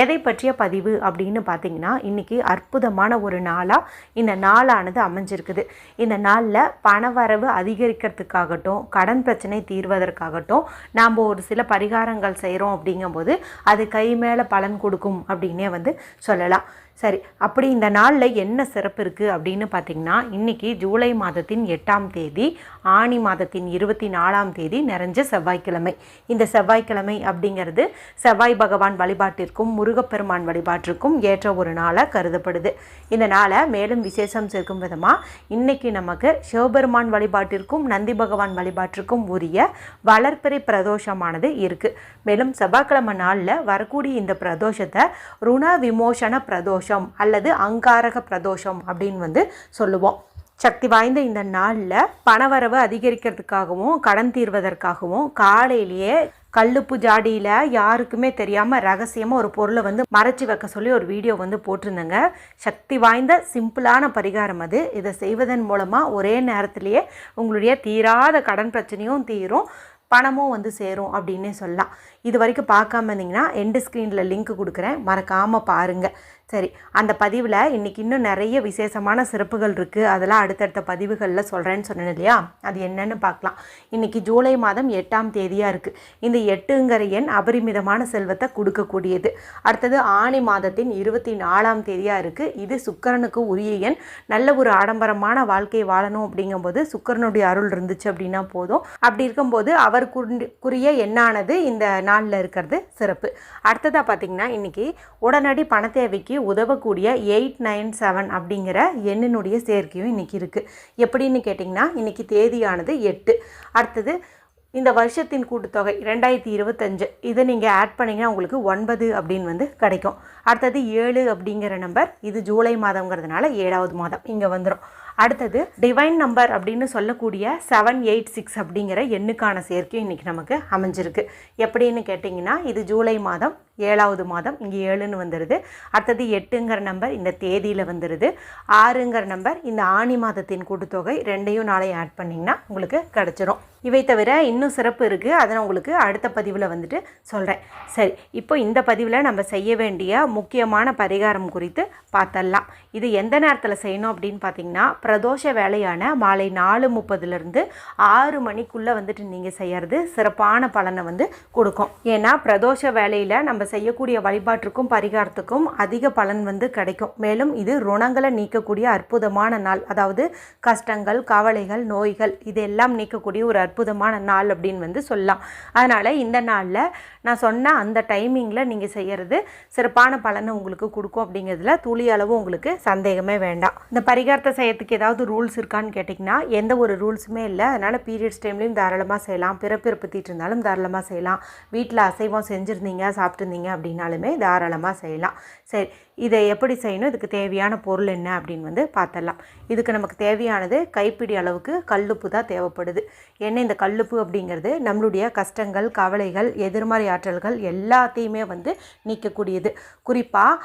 எதை பற்றிய பதிவு அப்படின்னு பார்த்தீங்கன்னா இன்றைக்கி அற்புதமான ஒரு நாளாக இந்த நாளானது அமைஞ்சிருக்குது. இந்த நாளில் பணவரவு அதிகரிக்கிறதுக்காகட்டும் கடன் பிரச்சனை தீர்வதற்காகட்டும் நாம் ஒரு சில பரிகாரங்கள் செய்கிறோம் அப்படிங்கும்போது அது கை மேலே பலன் கொடுக்கும் அப்படின்னே வந்து சொல்லலாம். சரி அப்படி இந்த நாளில் என்ன சிறப்பு இருக்குது அப்படின்னு பார்த்தீங்கன்னா இன்றைக்கி ஜூலை மாதத்தின் எட்டாம் தேதி ஆனி மாதத்தின் இருபத்தி நாலாம் தேதி நிறைஞ்ச செவ்வாய்க்கிழமை. இந்த செவ்வாய்க்கிழமை அப்படிங்கிறது செவ்வாய் பகவான் வழிபாட்டிற்கும் முருகப்பெருமான் வழிபாட்டிற்கும் ஏற்ற ஒரு நாளாக கருதப்படுது. இந்த நாளை மேலும் விசேஷம் சேர்க்கும் விதமாக இன்னைக்கு நமக்கு சிவபெருமான் வழிபாட்டிற்கும் நந்தி பகவான் வழிபாட்டிற்கும் உரிய வளர்ப்பிறை பிரதோஷமானது இருக்குது மேலும் செவ்வாய்க்கிழமை நாளில் வரக்கூடிய இந்த பிரதோஷத்தை ருண விமோசன பிரதோஷம் அல்லது அங்காரக பிரதோஷம் அப்படின்னு வந்து சொல்லுவோம். சக்தி வாய்ந்த இந்த நாளில் பணவரவு அதிகரிக்கிறதுக்காகவும் கடன் தீர்வதற்காகவும் காலையிலேயே கல்லுப்பு ஜாடியில் யாருக்குமே தெரியாமல் ரகசியமாக ஒரு பொருளை வந்து மறைச்சி வைக்க சொல்லி ஒரு வீடியோ வந்து போட்டிருந்தேங்க. சக்தி வாய்ந்த சிம்பிளான பரிகாரம் அது. இதை செய்வதன் மூலமாக ஒரே நேரத்திலேயே உங்களுடைய தீராத கடன் பிரச்சனையும் தீரும் பணமும் வந்து சேரும் அப்படின்னே சொல்லலாம். இது வரைக்கும் பார்க்காம இருந்தீங்கன்னா எண்டு ஸ்க்ரீனில் லிங்க் கொடுக்குறேன். மறக்காமல் பாருங்கள் சரி அந்த பதிவில் இன்றைக்கி இன்னும் நிறைய விசேஷமான சிறப்புகள் இருக்குது அதெல்லாம் அடுத்தடுத்த பதிவுகளில் சொல்கிறேன்னு சொன்னேன் இல்லையா? அது என்னன்னு பார்க்கலாம். இன்றைக்கி ஜூலை மாதம் எட்டாம் தேதியாக இருக்குது இந்த எட்டுங்கிற எண் அபரிமிதமான செல்வத்தை கொடுக்கக்கூடியது. அடுத்தது ஆணி மாதத்தின் இருபத்தி நாலாம் தேதியாக இருக்குது இது சுக்கரனுக்கு உரிய எண். நல்ல ஒரு ஆடம்பரமான வாழ்க்கை வாழணும் அப்படிங்கும்போது சுக்கரனுடைய அருள் இருந்துச்சு அப்படின்னா போதும். அப்படி இருக்கும்போது அவர் குறிய எண்ணானது இந்த நாளில் இருக்கிறது சிறப்பு. அடுத்ததாக பார்த்திங்கன்னா இன்றைக்கி உடனடி பண தேவைக்கு உதவக்கூடிய எயிட் நைன் செவன் அப்படிங்கிற எண்ணினுடைய சேர்க்கையும் இன்றைக்கி இருக்குது எப்படின்னு கேட்டிங்கன்னா இன்றைக்கி தேதியானது எட்டு. அடுத்தது இந்த வருஷத்தின் கூட்டுத்தொகை ரெண்டாயிரத்தி இருபத்தஞ்சு. இதை நீங்கள் ஆட் பண்ணிங்கன்னா உங்களுக்கு ஒன்பது அப்படின்னு வந்து கிடைக்கும். அடுத்தது ஏழு அப்படிங்கிற நம்பர் இது ஜூலை மாதங்கிறதுனால ஏழாவது மாதம் இங்கே வந்துடும் அடுத்தது டிவைன் நம்பர் அப்படின்னு சொல்லக்கூடிய செவன் எயிட் சிக்ஸ் அப்படிங்கிற எண்ணுக்கான சேர்க்கையும் இன்றைக்கி நமக்கு அமைஞ்சிருக்கு. எப்படின்னு கேட்டிங்கன்னா இது ஜூலை மாதம் ஏழாவது மாதம் இங்கே ஏழுன்னு வந்துடுது அடுத்தது எட்டுங்கிற நம்பர் இந்த தேதியில் வந்துடுது ஆறுங்கிற நம்பர் இந்த ஆணி மாதத்தின் கூட்டுத்தொகை ரெண்டையும் நாளையும் ஆட் பண்ணிங்கன்னா உங்களுக்கு கிடச்சிரும். இவை தவிர இன்னும் சிறப்பு இருக்குது அதை நான் உங்களுக்கு அடுத்த பதிவில் வந்துட்டு சொல்கிறேன் சரி இப்போ இந்த பதிவில் நம்ம செய்ய வேண்டிய முக்கியமான பரிகாரம் குறித்து பார்த்தரலாம் இது எந்த நேரத்தில் செய்யணும் அப்படின்னு பார்த்தீங்கன்னா பிரதோஷ வேலையான மாலை நாலு முப்பதுலேருந்து ஆறு மணிக்குள்ளே வந்துட்டு நீங்கள் செய்கிறது சிறப்பான பலனை வந்து கொடுக்கும். ஏன்னா பிரதோஷ வேலையில் நம்ம செய்யக்கூடிய வழிபாட்டிற்கும் பரிகாரத்துக்கும் அதிக பலன் வந்து கிடைக்கும். மேலும் இது ருணங்களை நீக்கக்கூடிய அற்புதமான நாள். அதாவது கஷ்டங்கள் கவலைகள் நோய்கள் இதெல்லாம் நீக்கக்கூடிய ஒரு அற்புதமான நாள் அப்படின்னு வந்து சொல்லலாம். அதனால் இந்த நாளில் நான் சொன்ன அந்த டைமிங்கில் நீங்கள் செய்கிறது சிறப்பான பலனை உங்களுக்கு கொடுக்கும் அப்படிங்கிறதுல துளி அளவு உங்களுக்கு சந்தேகமே வேண்டாம். இந்த பரிகாரத்தை செய்யறதுக்கு ஏதாவது ரூல்ஸ் இருக்கான்னு கேட்டிங்கன்னா எந்த ஒரு ரூல்ஸுமே இல்லை. அதனால் பீரியட்ஸ் டைம்லேயும் தாராளமாக செய்யலாம். பிறப்பிறப்பு தீட்டு இருந்தாலும் தாராளமாக செய்யலாம். வீட்டில் அசைவம் செஞ்சுருந்தீங்க இருந்தீங்க அப்படின்னாலுமே தாராளமாக செய்யலாம். சரி இதை எப்படி செய்யணும்? இதுக்கு தேவையான பொருள் என்ன அப்படின்னு வந்து பார்த்துடலாம் இதுக்கு நமக்கு தேவையானது கைப்பிடி அளவுக்கு கல்லுப்பு தான் தேவைப்படுது. ஏன்னா இந்த கல்லுப்பு அப்படிங்கிறது நம்மளுடைய கஷ்டங்கள் கவலைகள் எதிர்மறை ஆற்றல்கள் எல்லாத்தையுமே வந்து நீக்கக்கூடியது. குறிப்பாக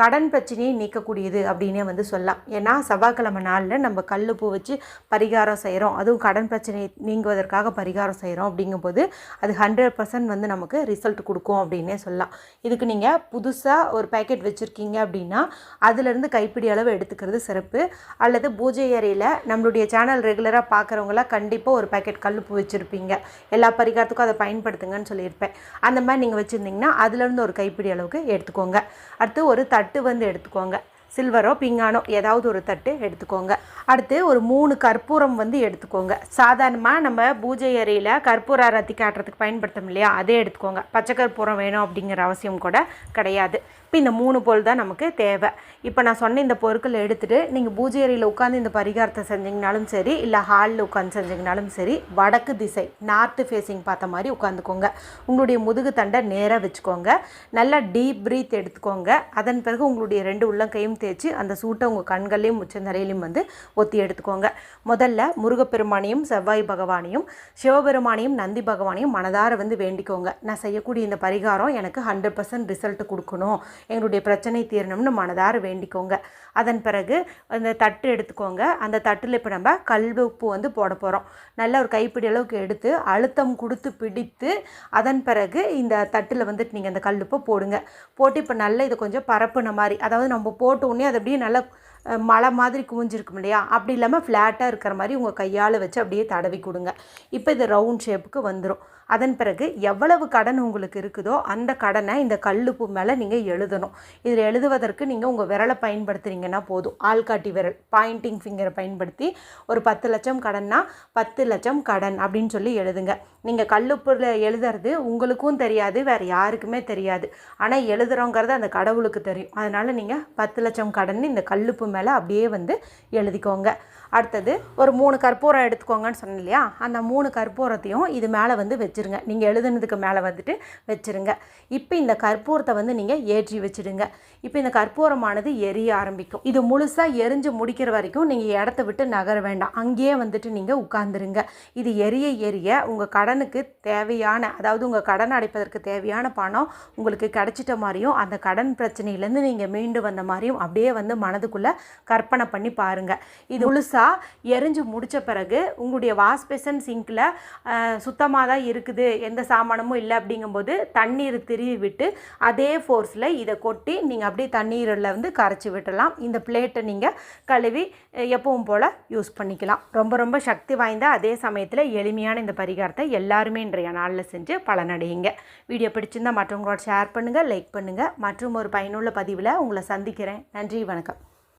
கடன் பிரச்சனையை நீக்கக்கூடியது அப்படின்னே வந்து சொல்லலாம். ஏன்னா செவ்வாய்க்கிழமை நாளில் நம்ம கல் பூ வச்சு பரிகாரம் செய்கிறோம் அதுவும் கடன் பிரச்சனை நீங்குவதற்காக பரிகாரம் செய்கிறோம் அப்படிங்கும்போது அது ஹண்ட்ரட் பர்சன்ட் வந்து நமக்கு ரிசல்ட் கொடுக்கும் அப்படின்னே சொல்லலாம். இதுக்கு நீங்கள் புதுசாக ஒரு பேக்கெட் வச்சுருக்கீங்க அப்படின்னா அதுலேருந்து கைப்பிடி அளவு எடுத்துக்கிறது சிறப்பு. அல்லது பூஜை அறையில் நம்மளுடைய சேனல் ரெகுலராக பார்க்குறவங்களாம் கண்டிப்பாக ஒரு பேக்கெட் கல்லுப்பு வச்சுருப்பீங்க. எல்லா பரிகாரத்துக்கும் அதை பயன்படுத்துங்கன்னு சொல்லியிருப்பேன். அந்த மாதிரி நீங்கள் வச்சுருந்தீங்கன்னா அதுலேருந்து ஒரு கைப்பிடி அளவுக்கு எடுத்துக்கோங்க. அடுத்து ஒரு தட் பட்டு வந்து எடுத்துக்கோங்க. சில்வரோ பிங்கானோ ஏதாவது ஒரு தட்டு எடுத்துக்கோங்க. அடுத்து ஒரு மூணு கற்பூரம் வந்து எடுத்துக்கோங்க. சாதாரணமாக நம்ம பூஜை அறையில் கற்பூர அரத்தி காட்டுறதுக்கு பயன்படுத்தோம் இல்லையா? அதே எடுத்துக்கோங்க. பச்சை கற்பூரம் வேணும் அப்படிங்கிற அவசியம் கூட கிடையாது. இப்போ இந்த மூணு பொருள் தான் நமக்கு தேவை. இப்போ நான் சொன்ன இந்த பொருட்களை எடுத்துகிட்டு நீங்கள் பூஜை அறையில் உட்காந்து இந்த பரிகாரத்தை செஞ்சீங்கனாலும் சரி இல்லை ஹாலில் உட்காந்து செஞ்சீங்கனாலும் சரி வடக்கு திசை நார்த்து ஃபேஸிங் பார்த்த மாதிரி உட்காந்துக்கோங்க உங்களுடைய முதுகு தண்டை நேராக வச்சுக்கோங்க. நல்லா டீப் ப்ரீத் எடுத்துக்கோங்க. அதன் பிறகு உங்களுடைய ரெண்டு உள்ளங்கையும் தேய்ச்சி அந்த சூட்டை உங்கள் கண்கள்லையும் உச்சந்தலையிலையும் வந்து ஒத்தி எடுத்துக்கோங்க. முதல்ல முருகப்பெருமானையும் செவ்வாய் பகவானையும் சிவபெருமானையும் நந்தி பகவானையும் மனதார வந்து வேண்டிக்கோங்க. நான் செய்யக்கூடிய இந்த பரிகாரம் எனக்கு ஹண்ட்ரட் பர்சன்ட் ரிசல்ட் கொடுக்கணும். எங்களுடைய பிரச்சனை தீரணும்னு மனதார வேண்டிக்கோங்க. அதன் பிறகு அந்த தட்டு எடுத்துக்கோங்க. அந்த தட்டில் இப்போ நம்ம கல்வி உப்பு வந்து போட போகிறோம் நல்ல ஒரு கைப்பிடி அளவுக்கு எடுத்து அழுத்தம் கொடுத்து பிடித்து அதன் பிறகு இந்த தட்டில் வந்துட்டு நீங்கள் அந்த கல் உப்பை போடுங்க. போட்டு இப்போ நல்லா இது கொஞ்சம் பரப்புன மாதிரி அதாவது நம்ம போட்டு உடனே அது அப்படியே நல்லா மலை மாதிரி குவிஞ்சிருக்கும் இல்லையா? அப்படி இல்லாமல் ஃப்ளாட்டாக இருக்கிற மாதிரி உங்கள் கையால் வச்சு அப்படியே தடவி கொடுங்க. இப்போ இது ரவுண்ட் ஷேப்புக்கு வந்துடும் அதன் பிறகு எவ்வளவு கடன் உங்களுக்கு இருக்குதோ அந்த கடனை இந்த கல்லுப்பு மேலே நீங்கள் எழுதணும். இதில் எழுதுவதற்கு நீங்கள் உங்கள் விரலை பயன்படுத்துகிறீங்கன்னா போதும். ஆள்காட்டி விரல் பாயிண்டிங் ஃபிங்கரை பயன்படுத்தி ஒரு பத்து லட்சம் கடன்னா பத்து லட்சம் கடன் அப்படின்னு சொல்லி எழுதுங்க. நீங்கள் கல்லுப்பில் எழுதுறது உங்களுக்கும் தெரியாது வேறு யாருக்குமே தெரியாது. ஆனால் எழுதுகிறோங்கிறது அந்த கடவுளுக்கு தெரியும். அதனால் நீங்கள் பத்து லட்சம் கடன் இந்த கல்லுப்பு மேலே அப்படியே வந்து எழுதிக்கோங்க. அடுத்தது ஒரு மூணு கற்பூரம் எடுத்துக்கோங்கன்னு சொன்னேன் இல்லையா? அந்த மூணு கற்பூரத்தையும் இது மேலே வந்து வச்சுருங்க. நீங்கள் எழுதுனதுக்கு மேலே வந்துட்டு வச்சுருங்க. இப்போ இந்த கற்பூரத்தை வந்து நீங்கள் ஏற்றி வச்சுடுங்க. இப்போ இந்த கற்பூரமானது எரிய ஆரம்பிக்கும். இது முழுசாக எரிஞ்சு முடிக்கிற வரைக்கும் நீங்கள் இடத்த விட்டு நகர வேண்டாம். அங்கேயே வந்துட்டு நீங்கள் உட்காந்துருங்க இது எரிய எரிய உங்கள் கடனுக்கு தேவையான அதாவது உங்கள் கடன் அடைப்பதற்கு தேவையான பணம் உங்களுக்கு கிடச்சிட்ட மாதிரியும் அந்த கடன் பிரச்சனையிலேருந்து நீங்கள் மீண்டு வந்த மாதிரியும் அப்படியே வந்து மனதுக்குள்ளே கற்பனை பண்ணி பாருங்கள் இது முழுசாக எரிஞ்சு முடித்த பிறகு உங்களுடைய வாஷ் பேசன் சிங்கில் சுத்தமாக தான் இருக்குது எந்த சாமானமும் இல்லை அப்படிங்கும்போது தண்ணீர் திருவி விட்டு அதே ஃபோர்ஸில் இதை கொட்டி நீங்கள் அப்படியே தண்ணீரில் வந்து கரைச்சி விட்டலாம் இந்த பிளேட்டை நீங்கள் கழுவி எப்பவும் போல் யூஸ் பண்ணிக்கலாம். ரொம்ப ரொம்ப சக்தி வாய்ந்த அதே சமயத்தில் எளிமையான இந்த பரிகாரத்தை எல்லாருமே இன்றைய நாளில் செஞ்சு பலனடையுங்க. வீடியோ பிடிச்சிருந்தா மற்றவங்களோட ஷேர் பண்ணுங்கள் லைக் பண்ணுங்கள் மற்றும் ஒரு பயனுள்ள பதிவில் உங்களை சந்திக்கிறேன். நன்றி வணக்கம்.